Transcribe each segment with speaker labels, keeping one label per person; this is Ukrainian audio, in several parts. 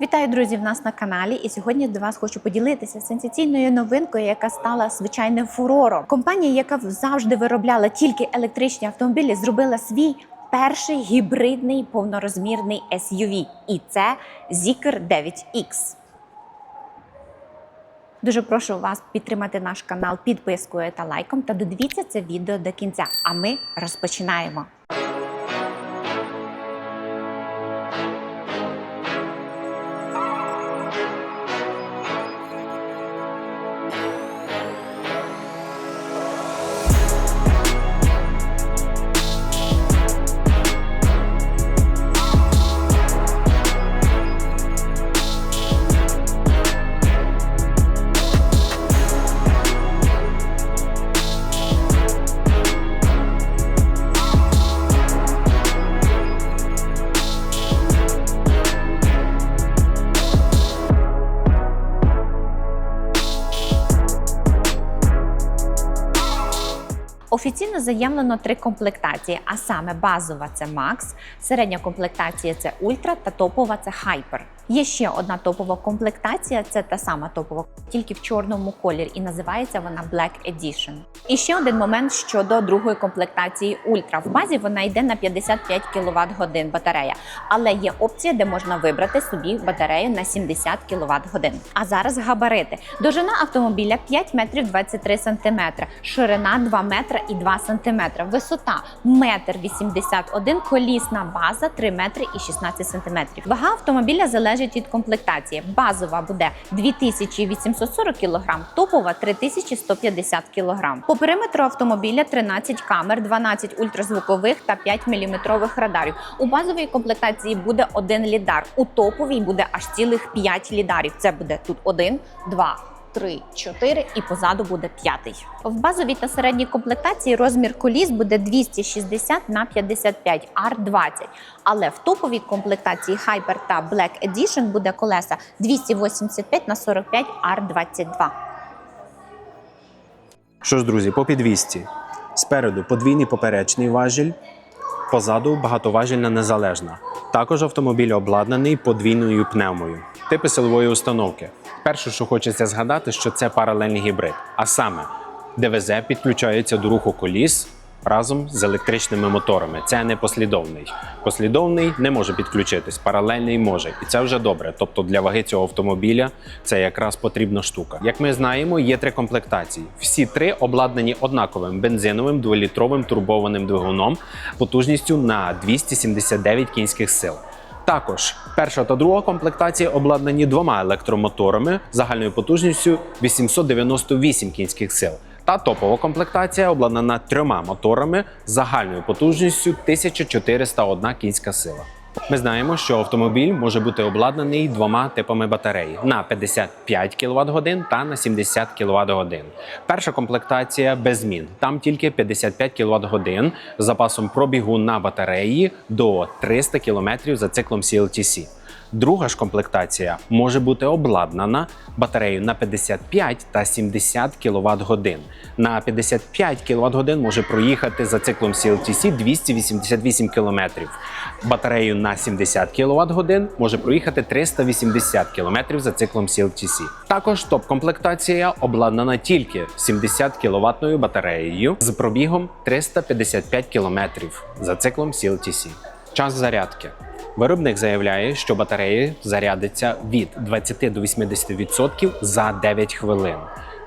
Speaker 1: Вітаю друзі в нас на каналі. І сьогодні до вас хочу поділитися сенсаційною новинкою, яка стала звичайним фурором. Компанія, яка завжди виробляла тільки електричні автомобілі, зробила свій перший гібридний повнорозмірний SUV. І це Zeekr 9X. Дуже прошу вас підтримати наш канал підпискою та лайком та додивіться це відео до кінця. А ми розпочинаємо. Заявлено три комплектації, а саме базова це Max, середня комплектація це Ультра та топова це Hyper. Є ще одна топова комплектація, це та сама топова, тільки в чорному кольорі, і називається вона Black Edition. І ще один момент щодо другої комплектації Ультра. В базі вона йде на 55 кВт годин батарея, але є опція, де можна вибрати собі батарею на 70 кВт годин. А зараз габарити. Довжина автомобіля 5 метрів 23 сантиметри, ширина 2 метри і 2 сантиметри, висота 1 81 колісна база 3 метри і 16 сантиметрів. Вага автомобіля залежить від комплектації. Базова буде 2840 кг, топова 3150 кг. По периметру автомобіля 13 камер, 12 ультразвукових та 5 мм радарів. У базовій комплектації буде один лідар. У топовій буде аж цілих 5 лідарів. Це буде тут один, два. 3, 4 і позаду буде п'ятий. В базовій та середній комплектації розмір коліс буде 260 на 55 R20. Але в топовій комплектації Hyper та Black Edition буде колеса 285 на 45 R22.
Speaker 2: Що ж, друзі, по підвісці. Спереду подвійний поперечний важіль, позаду багатоважільна незалежна. Також автомобіль обладнаний подвійною пневмою. Типи силової установки. Перше, що хочеться згадати, що це паралельний гібрид, а саме ДВЗ підключається до руху коліс разом з електричними моторами. Це не послідовний. Послідовний не може підключитись, паралельний може, і це вже добре. Тобто для ваги цього автомобіля це якраз потрібна штука. Як ми знаємо, є три комплектації. Всі три обладнані однаковим бензиновим дволітровим турбованим двигуном потужністю на 279 кінських сил. Також перша та друга комплектації обладнані двома електромоторами загальною потужністю 898 кінських сил. Та топова комплектація обладнана трьома моторами загальною потужністю 1401 кінська сила. Ми знаємо, що автомобіль може бути обладнаний двома типами батареї на 55 кВт годин та на 70 кВт годин. Перша комплектація без змін. Там тільки 55 кВт годин з запасом пробігу на батареї до 300 км за циклом CLTC. Друга ж комплектація може бути обладнана батареєю на 55 та 70 кВт годин. На 55 кВт годин може проїхати за циклом CLTC 288 км. Батарею на 70 кВт годин може проїхати 380 км за циклом CLTC. Також топ-комплектація обладнана тільки 70 кВт батареєю з пробігом 355 км за циклом CLTC. Час зарядки. Виробник заявляє, що батареї зарядиться від 20 до 80% за 9 хвилин.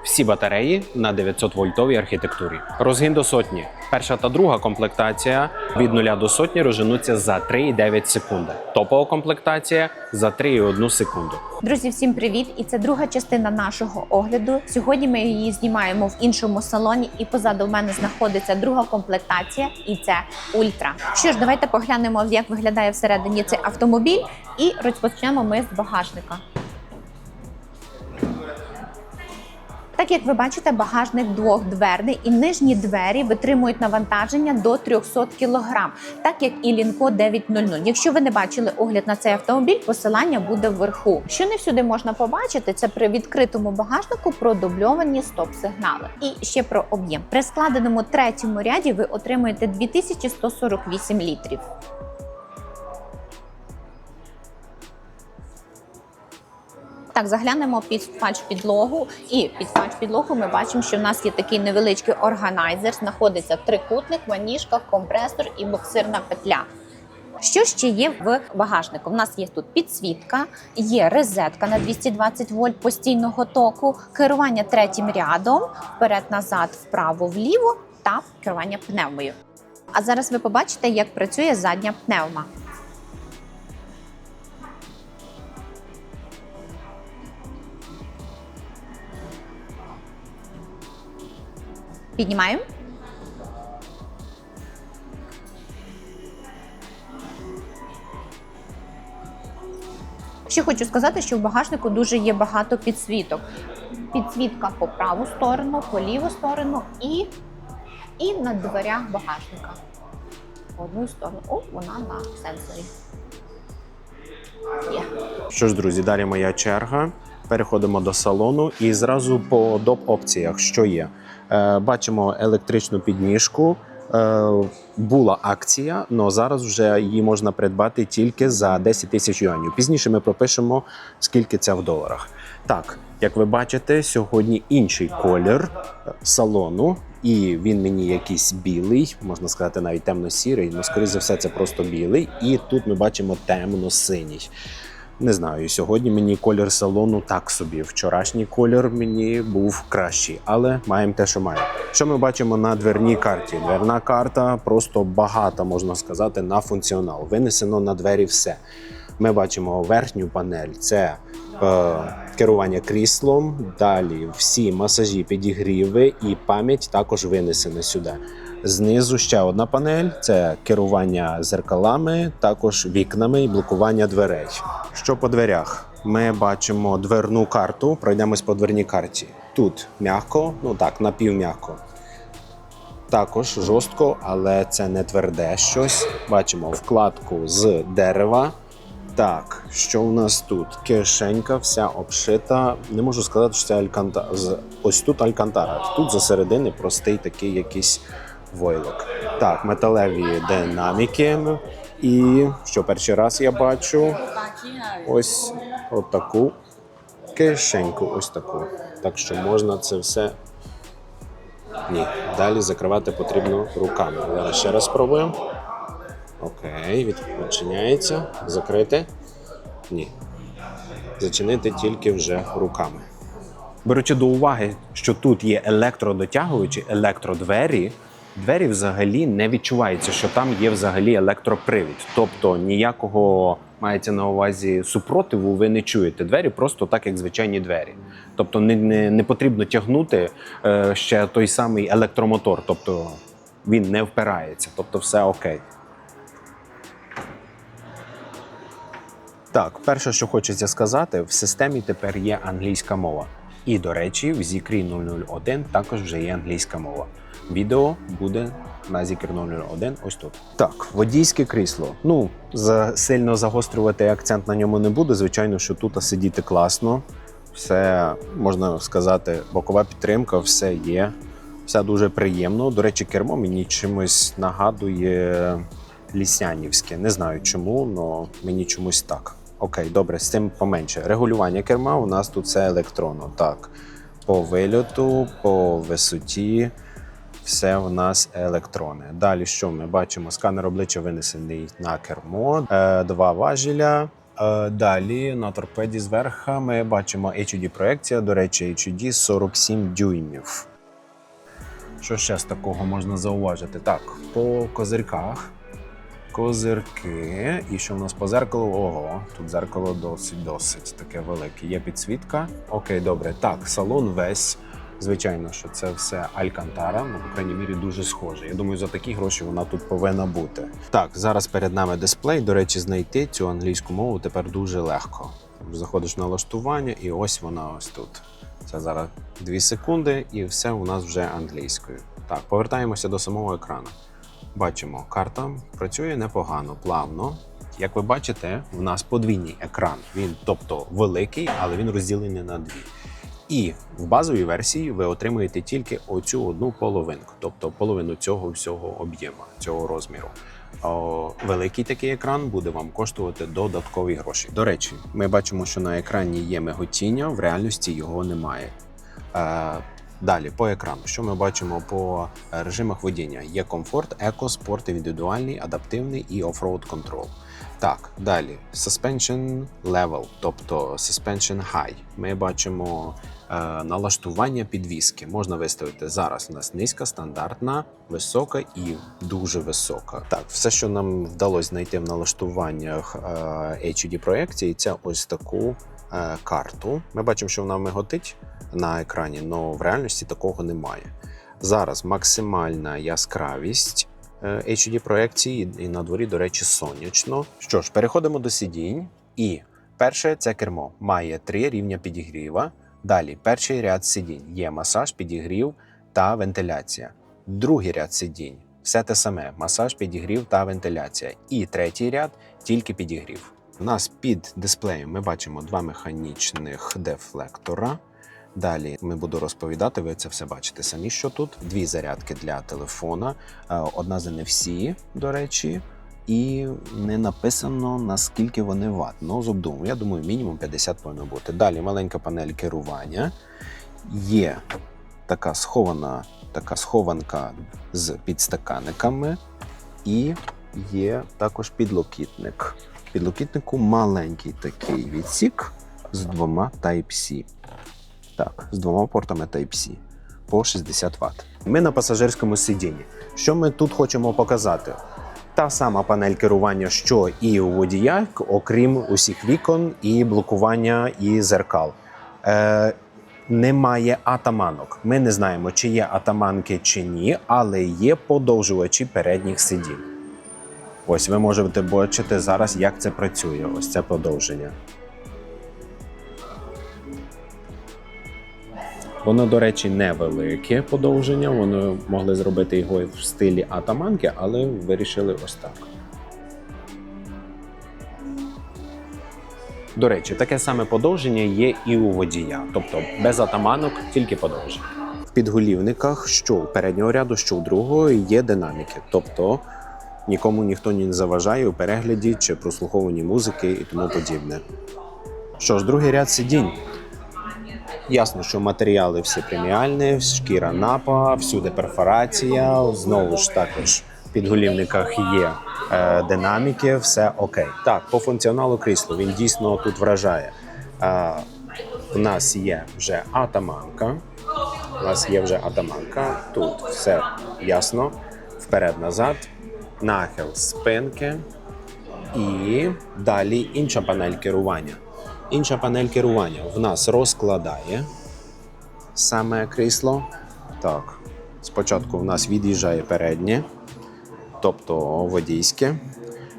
Speaker 2: Всі батареї на 900 вольтовій архітектурі. Розгін до сотні. Перша та друга комплектація від 0 до сотні розженуться за 3,9 секунди. Топова комплектація за 3,1 секунду.
Speaker 1: Друзі, всім привіт! І це друга частина нашого огляду. Сьогодні ми її знімаємо в іншому салоні, і позаду мене знаходиться друга комплектація, і це ультра. Що ж, давайте поглянемо, як виглядає всередині цей автомобіль, і розпочнемо ми з багажника. Так як ви бачите, багажник двохдверний і нижні двері витримують навантаження до 300 кг, так як і Лінко 900. Якщо ви не бачили огляд на цей автомобіль, посилання буде вверху. Що не всюди можна побачити, це при відкритому багажнику продубльовані стоп-сигнали. І ще про об'єм. При складеному третьому ряді ви отримуєте 2148 літрів. Так, заглянемо під фач-підлогу. І під фач-підлогу ми бачимо, що в нас є такий невеличкий органайзер. Знаходиться трикутник, маніжка, компресор і боксирна петля. Що ще є в багажнику? У нас є тут підсвітка, є розетка на 220 вольт постійного току, керування третім рядом, вперед-назад, вправо-вліво та керування пневмою. А зараз ви побачите, як працює задня пневма. Піднімаємо. Ще хочу сказати, що в багажнику дуже є багато підсвіток. Підсвітка по праву сторону, по ліву сторону і, і на дверях багажника. По одну сторону. О, вона на сенсорі. Є.
Speaker 2: Що ж, друзі, далі моя черга. Переходимо до салону і зразу по доп опціях, що є. Е, бачимо електричну підніжку. Е, була акція, але зараз вже її можна придбати тільки за 10 тисяч юанів. Пізніше ми пропишемо, скільки це в доларах. Так, як ви бачите, сьогодні інший колір салону, і він мені якийсь білий, можна сказати, навіть темно-сірий, але скоріше за все, це просто білий. І тут ми бачимо темно-синій. Не знаю, сьогодні мені колір салону так собі. Вчорашній колір мені був кращий, але маємо те, що маємо. Що ми бачимо на дверній карті? Дверна карта просто багата, можна сказати, на функціонал. Винесено на двері все. Ми бачимо верхню панель, це е, керування кріслом. Далі всі масажі, підігріви і пам'ять також винесені сюди. Знизу ще одна панель це керування зеркалами, також вікнами і блокування дверей. Що по дверях? Ми бачимо дверну карту. Пройдемось по дверній карті. Тут м'яко, ну так, напівм'яко. Також жорстко, але це не тверде щось. Бачимо вкладку з дерева. Так, що у нас тут? Кишенька вся обшита. Не можу сказати, що це альканта... з- Ось тут алькантара. Тут засередини простий такий якийсь войлок. Так, металеві динаміки. І що перший раз я бачу ось отаку кишеньку. Ось таку. Так що можна це все. Ні, далі закривати потрібно руками. Зараз ще раз спробуємо. Окей, відчиняється. Закрити? Ні. Зачинити тільки вже руками. Беручи до уваги, що тут є електродотягувачі, електродвері, двері взагалі не відчувається, що там є взагалі електропривід. Тобто ніякого мається на увазі супротиву, ви не чуєте. Двері просто так, як звичайні двері. Тобто не, не, не потрібно тягнути е, ще той самий електромотор, тобто він не впирається, тобто все окей. Так, перше, що хочеться сказати, в системі тепер є англійська мова. І, до речі, в Zikri 001 також вже є англійська мова. Відео буде на Zikri 001 ось тут. Так, водійське крісло. Ну, за, сильно загострювати акцент на ньому не буду. Звичайно, що тут сидіти класно. Все, можна сказати, бокова підтримка, все є. Все дуже приємно. До речі, кермо мені чимось нагадує ліснянівське. Не знаю чому, але мені чомусь так. Окей, добре, з цим поменше. Регулювання керма у нас тут все електронно. Так, по вильоту, по висоті, все у нас електрони. Далі що ми бачимо? Сканер обличчя винесений на кермо, е, два важеля. Е, Далі на торпеді зверху ми бачимо HUD проекція. До речі, HUD 47 дюймів. Що ще з такого можна зауважити? Так, по козирках. Козирки. І що в нас по зеркалу? Ого, тут зеркало досить досить таке велике. Є підсвітка. Окей, добре. Так, салон весь. Звичайно, що це все Алькантара, ну, по крайній мірі, дуже схоже. Я думаю, за такі гроші вона тут повинна бути. Так, зараз перед нами дисплей. До речі, знайти цю англійську мову тепер дуже легко. Заходиш в налаштування, і ось вона ось тут. Це зараз 2 секунди, і все у нас вже англійською. Так, повертаємося до самого екрану. Бачимо, карта працює непогано, плавно. Як ви бачите, в нас подвійний екран. Він, тобто, великий, але він розділений на дві. І в базовій версії ви отримуєте тільки оцю одну половинку, тобто половину цього всього об'єму, цього розміру. о, великий такий екран буде вам коштувати додаткові гроші. До речі, ми бачимо, що на екрані є миготіння, в реальності його немає. Е, Далі по екрану, що ми бачимо по режимах водіння? Є комфорт, еко, спорт, індивідуальний, адаптивний і офроуд контрол. Так, далі suspension level, тобто suspension high. Ми бачимо е, налаштування підвіски. Можна виставити зараз. У нас низька, стандартна, висока і дуже висока. Так, все, що нам вдалося знайти в налаштуваннях е, HUD проекції, це ось таку е, карту. Ми бачимо, що вона миготить на екрані, але в реальності такого немає. Зараз максимальна яскравість е, HUD проекції, і на дворі, до речі, сонячно. Що ж, переходимо до сидінь. І перше це кермо має три рівня підігріва. Далі перший ряд сидінь є масаж, підігрів та вентиляція. Другий ряд сидінь все те саме: масаж, підігрів та вентиляція. І третій ряд тільки підігрів. У нас під дисплеєм ми бачимо два механічних дефлектора. Далі ми буду розповідати. Ви це все бачите самі, що тут дві зарядки для телефона. Е, Одна з NFC, до речі, і не написано наскільки вони ват. Ну, з обдуму. Я думаю, мінімум 50 повинно бути. Далі маленька панель керування. Є така схована, така схованка з підстаканниками, і є також підлокітник. Підлокітнику маленький такий відсік з двома Type-C. Так, з двома портами Type-C по 60 Вт. Ми на пасажирському сидінні. Що ми тут хочемо показати? Та сама панель керування, що і у водія, окрім усіх вікон і блокування і зеркал. Е, немає атаманок. Ми не знаємо, чи є атаманки чи ні, але є подовжувачі передніх сидінь. Ось ви можете бачити зараз, як це працює. Ось це подовження. Воно, до речі, невелике подовження. Воно могли зробити його в стилі атаманки, але вирішили ось так. До речі, таке саме подовження є і у водія, тобто без атаманок, тільки подовження. В підголівниках, що у переднього ряду, що у другого, є динаміки, тобто нікому ніхто не заважає у перегляді чи прослуховуванні музики і тому подібне. Що ж, другий ряд сидінь. Ясно, що матеріали всі преміальні, шкіра напа, всюди перфорація. Знову ж також в підголівниках є е, динаміки, все окей. Так, по функціоналу крісло він дійсно тут вражає. Е, у нас є вже атаманка. У нас є вже атаманка. Тут все ясно. Вперед-назад, нахил спинки. І далі інша панель керування. Інша панель керування в нас розкладає саме крісло. Так, спочатку в нас від'їжджає переднє, тобто водійське.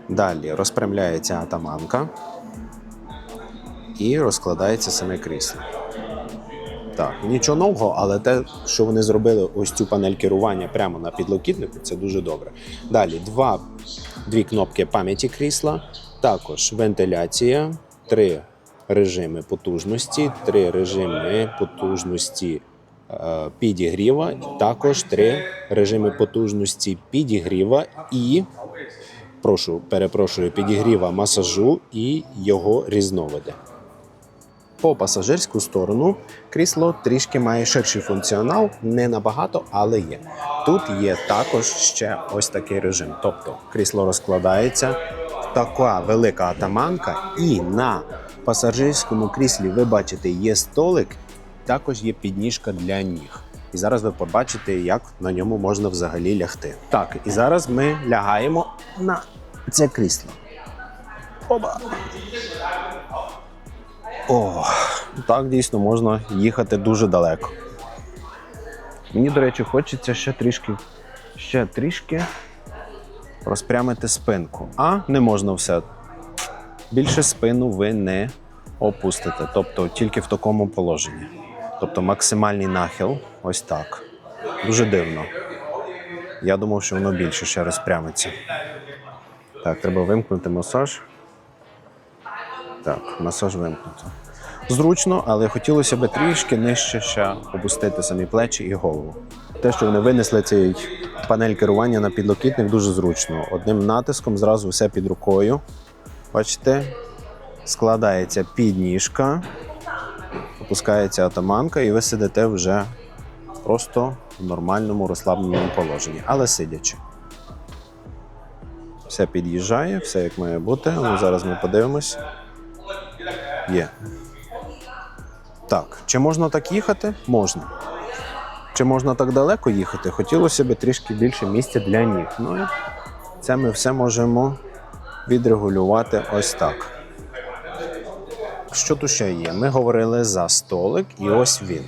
Speaker 2: Далі розпрямляється атаманка і розкладається саме крісло. Так, нічого нового, але те, що вони зробили ось цю панель керування прямо на підлокітнику, це дуже добре. Далі два, дві кнопки пам'яті крісла, також вентиляція, три режими потужності, три режими потужності е, підігріва, також три режими потужності підігріва і прошу, перепрошую, підігріва масажу і його різновиди. По пасажирську сторону крісло трішки має ширший функціонал, не набагато, але є. Тут є також ще ось такий режим. Тобто крісло розкладається, така велика атаманка, і на пасажирському кріслі ви бачите, є столик, також є підніжка для ніг. І зараз ви побачите, як на ньому можна взагалі лягти. Так, і зараз ми лягаємо на це крісло. Оба! О, так дійсно можна їхати дуже далеко. Мені, до речі, хочеться ще трішки, ще трішки розпрямити спинку. А не можна все. Більше спину ви не опустите, тобто тільки в такому положенні. Тобто максимальний нахил, ось так. Дуже дивно. Я думав, що воно більше ще розпрямиться. Так, треба вимкнути масаж. Так, масаж вимкнуто. Зручно, але хотілося б трішки нижче ще опустити самі плечі і голову. Те, що вони винесли цей панель керування на підлокітник, дуже зручно. Одним натиском зразу все під рукою. Бачите, складається підніжка, опускається атаманка, і ви сидите вже просто в нормальному розслабленому положенні, але сидячи. Все під'їжджає, все як має бути. Ну, зараз ми подивимось. Є. Так, чи можна так їхати? Можна. Чи можна так далеко їхати? Хотілося б трішки більше місця для ніг. Ну це ми все можемо відрегулювати ось так. Що тут ще є? Ми говорили за столик, і ось він.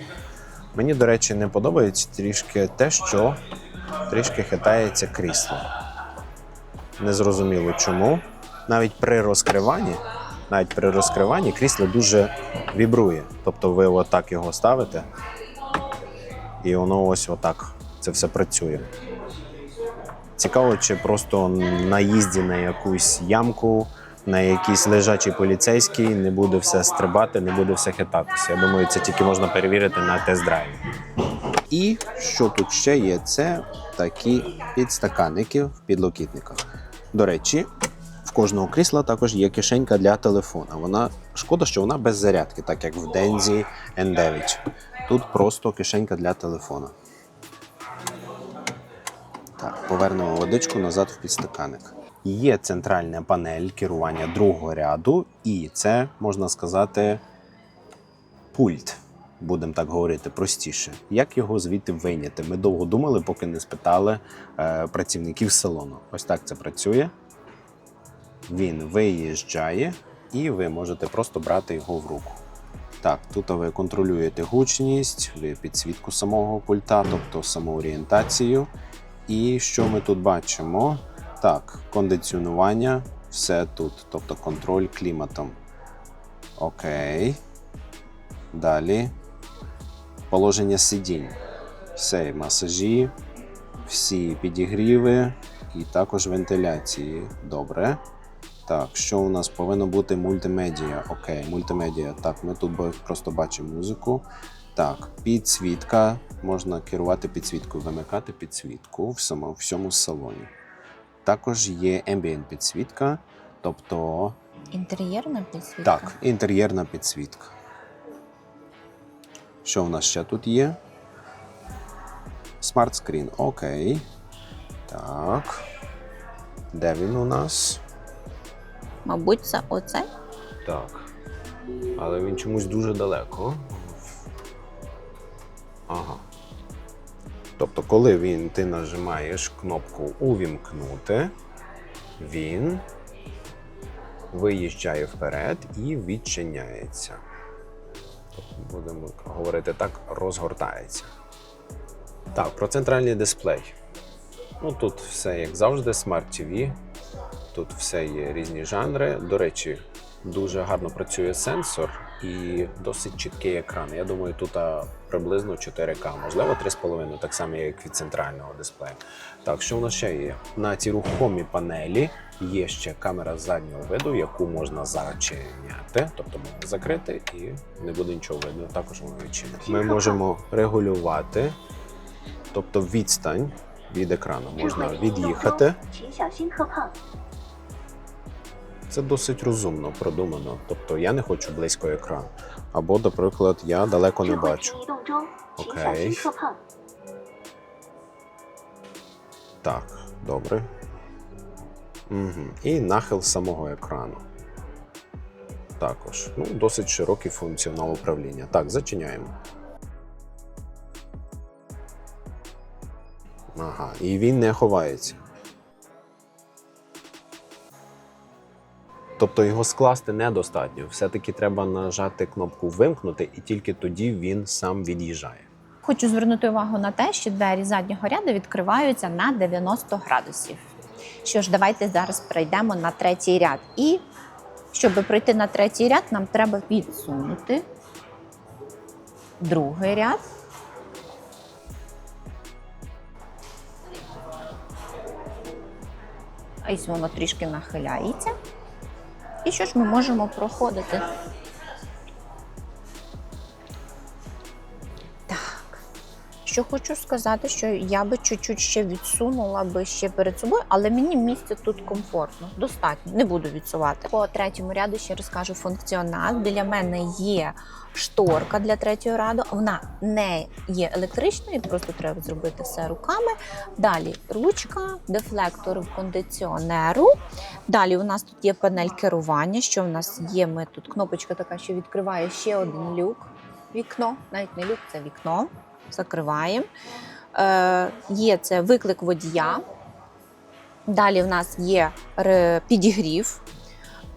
Speaker 2: Мені, до речі, не подобається трішки те, що трішки хитається крісло. Незрозуміло чому. Навіть при розкриванні, навіть при розкриванні крісло дуже вібрує. Тобто ви отак його ставите, і воно ось отак це все працює. Цікаво, чи просто на їзді на якусь ямку, на якийсь лежачий поліцейський не буде все стрибати, не буде все хитатися. Я думаю, це тільки можна перевірити на тест-драйві. І що тут ще є? Це такі підстаканники в підлокітниках. До речі, в кожного крісла також є кишенька для телефона. Вона шкода, що вона без зарядки, так як в Дензі N9. Тут просто кишенька для телефона. Так, повернемо водичку назад в підстаканник. Є центральна панель керування другого ряду, і це можна сказати пульт. Будемо так говорити простіше. Як його звідти вийняти? Ми довго думали, поки не спитали е, працівників салону. Ось так це працює. Він виїжджає, і ви можете просто брати його в руку. Так, тут ви контролюєте гучність, ви підсвітку самого пульта, тобто самоорієнтацію. І що ми тут бачимо? Так, кондиціонування, все тут, тобто контроль кліматом. Окей. Далі. Положення сидінь. Все, масажі, всі підігріви і також вентиляції. Добре. Так, що у нас повинно бути мультимедіа? Окей, мультимедіа. Так, ми тут просто бачимо музику. Так, підсвітка. Можна керувати підсвіткою, вимикати підсвітку в самому всьому салоні. Також є ambient підсвітка, тобто
Speaker 1: Інтер'єрна підсвітка.
Speaker 2: так, інтер'єрна підсвітка. Що в нас ще тут є? Смарт скрін. Окей. Так. Де він у нас?
Speaker 1: Мабуть, це оце.
Speaker 2: Так. Але він чомусь дуже далеко. Тобто, коли він, ти нажимаєш кнопку Увімкнути, він виїжджає вперед і відчиняється. Тобто, будемо говорити так, розгортається. Так, про центральний дисплей. Ну, тут все як завжди, Smart TV. Тут все є різні жанри. До речі, дуже гарно працює сенсор і досить чіткий екран. Я думаю, тут приблизно 4К, можливо, 3,5, так само як від центрального дисплею. Так, що в нас ще є? На цій рухомій панелі є ще камера заднього виду, яку можна зачиняти, тобто можна закрити і не буде нічого видно. Також воно відчинити. Ми можемо регулювати, тобто відстань від екрану. Можна від'їхати. Це досить розумно продумано. Тобто я не хочу близько екрану. Або, наприклад, я далеко не бачу.
Speaker 3: Окей.
Speaker 2: Так, добре. Угу. І нахил самого екрану. Також. Ну, Досить широкий функціонал управління. Так, зачиняємо. Ага, і він не ховається. Тобто його скласти недостатньо. Все-таки треба нажати кнопку вимкнути, і тільки тоді він сам від'їжджає.
Speaker 1: Хочу звернути увагу на те, що двері заднього ряду відкриваються на 90 градусів. Що ж, давайте зараз перейдемо на третій ряд. І щоб пройти на третій ряд, нам треба відсунути другий ряд. Ось воно трішки нахиляється. І що ж ми можемо проходити? Що хочу сказати, що я би чуть-чуть ще відсунула би ще перед собою, але мені місце тут комфортно, достатньо, не буду відсувати. По третьому ряду ще розкажу функціонал. Біля мене є шторка для третього ряду. Вона не є електричною, просто треба зробити все руками. Далі ручка, дефлектор кондиціонеру. Далі у нас тут є панель керування. Що в нас є? Ми тут кнопочка така, що відкриває ще один люк. Вікно, навіть не люк, це вікно. Закриваємо. Е, є це виклик водія. Далі в нас є підігрів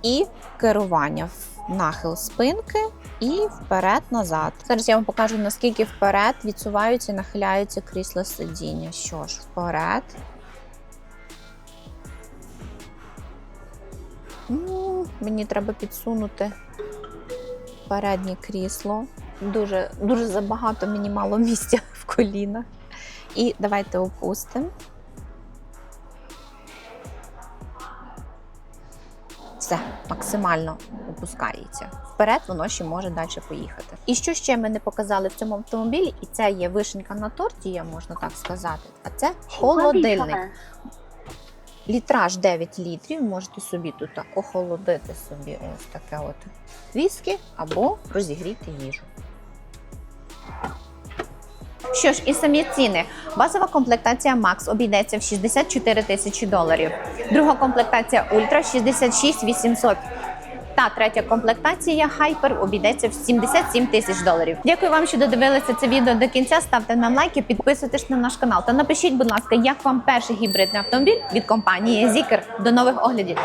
Speaker 1: і керування в нахил спинки і вперед-назад. Зараз я вам покажу, наскільки вперед відсуваються і нахиляються крісла сидіння. Що ж, вперед. Мені треба підсунути переднє крісло. Дуже дуже забагато мені мало місця в колінах. І давайте опустимо. Все, максимально опускається. Вперед воно ще може далі поїхати. І що ще ми не показали в цьому автомобілі, і це є вишенька на торті, я можна так сказати, а це холодильник. Літраж 9 літрів, можете собі тут охолодити собі ось таке от віскі або розігріти їжу. Що ж, і самі ціни. Базова комплектація Max обійдеться в 64 тисячі доларів. Друга комплектація Ultra 66 800. Та третя комплектація Hyper обійдеться в 77 тисяч доларів. Дякую вам, що додивилися це відео до кінця. Ставте нам лайки, підписуйтесь на наш канал та напишіть, будь ласка, як вам перший гібридний автомобіль від компанії Zikr. До нових оглядів.